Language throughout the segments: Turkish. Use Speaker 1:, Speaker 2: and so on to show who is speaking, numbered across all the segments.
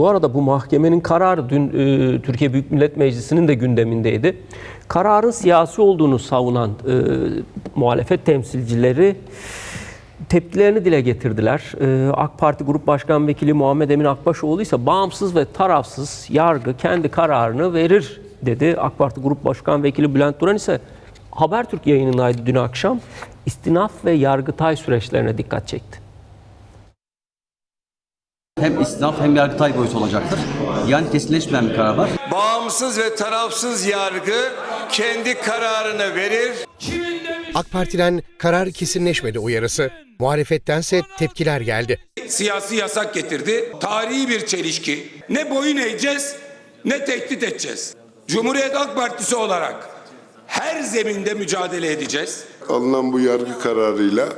Speaker 1: Bu arada bu mahkemenin kararı dün e, Türkiye Büyük Millet Meclisi'nin de gündemindeydi. Kararın siyasi olduğunu savunan e, muhalefet temsilcileri tepkilerini dile getirdiler. E, AK Parti Grup Başkan Vekili Muhammed Emin Akbaşoğlu ise bağımsız ve tarafsız yargı kendi kararını verir dedi. AK Parti Grup Başkan Vekili Bülent Duran ise Habertürk yayınındaydı dün akşam. İstinaf ve yargıtay süreçlerine dikkat çekti.
Speaker 2: Hem istinaf hem yargıtay boyutu olacaktır. Yani kesinleşmeyen bir karar var.
Speaker 3: Bağımsız ve tarafsız yargı kendi kararını verir.
Speaker 4: AK Parti'den karar kesinleşmedi uyarısı. Muhalefettense tepkiler geldi.
Speaker 3: Siyasi yasak getirdi. Tarihi bir çelişki. Ne boyun eğeceğiz ne tehdit edeceğiz. Cumhuriyet Halk Partisi olarak her zeminde mücadele edeceğiz.
Speaker 5: alınan bu yargı kararıyla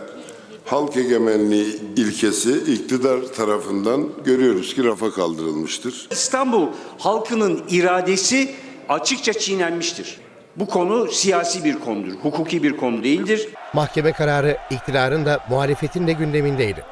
Speaker 5: halk egemenliği ilkesi iktidar tarafından görüyoruz ki rafa kaldırılmıştır.
Speaker 6: İstanbul halkının iradesi açıkça çiğnenmiştir. Bu konu siyasi bir konudur, hukuki bir konu değildir.
Speaker 4: Mahkeme kararı iktidarın da muhalefetin de gündemindeydi.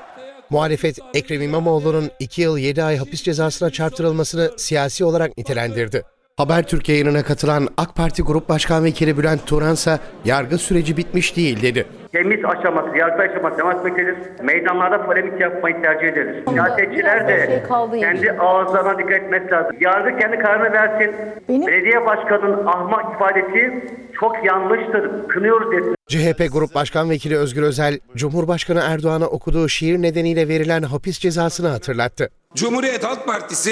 Speaker 4: Muhalefet Ekrem İmamoğlu'nun 2 yıl 7 ay hapis cezasına çarptırılmasını siyasi olarak nitelendirdi. Habertürk yayınına katılan AK Parti Grup Başkan Vekili Bülent Turan ise yargı süreci bitmiş değil dedi.
Speaker 7: temiz aşaması, yargı aşaması devam etmektedir. Meydanlarda polemik yapmayı tercih ederiz. Siyasetçiler de
Speaker 8: şey kaldı yani.
Speaker 7: kendi ağızlarına dikkat etmesi lazım. Yargı kendi kararını versin.
Speaker 8: Benim-
Speaker 7: Belediye başkanının ahmak ifadesi çok yanlıştır. Kınıyoruz dedi.
Speaker 4: CHP Grup Başkan Vekili Özgür Özel, Cumhurbaşkanı Erdoğan'a okuduğu şiir nedeniyle verilen hapis cezasını hatırlattı.
Speaker 3: Cumhuriyet Halk Partisi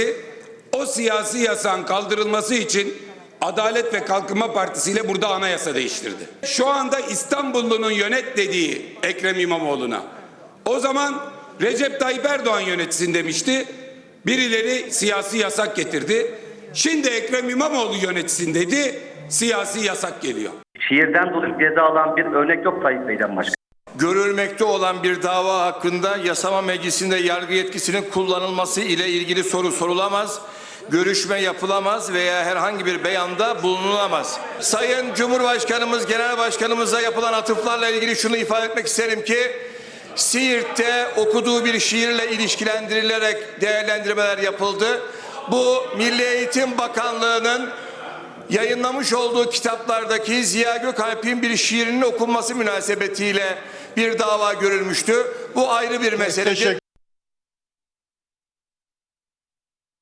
Speaker 3: o siyasi yasağın kaldırılması için Adalet ve Kalkınma Partisi ile burada anayasa değiştirdi. Şu anda İstanbullunun yönet dediği Ekrem İmamoğlu'na. O zaman Recep Tayyip Erdoğan yönetsin demişti. Birileri siyasi yasak getirdi. Şimdi Ekrem İmamoğlu yönetsin dedi. Siyasi yasak geliyor.
Speaker 7: Şiirden dolayı ceza alan bir örnek yok Tayyip Bey'den başka.
Speaker 9: görülmekte olan bir dava hakkında yasama meclisinde yargı yetkisinin kullanılması ile ilgili soru sorulamaz, görüşme yapılamaz veya herhangi bir beyanda bulunulamaz. Sayın Cumhurbaşkanımız, Genel Başkanımıza yapılan atıflarla ilgili şunu ifade etmek isterim ki, Siirt'te okuduğu bir şiirle ilişkilendirilerek değerlendirmeler yapıldı. Bu Milli Eğitim Bakanlığı'nın yayınlamış olduğu kitaplardaki Ziya Gökalp'in bir şiirinin okunması münasebetiyle bir dava görülmüştü. Bu ayrı bir meseledir.